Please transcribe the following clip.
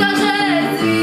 скаже.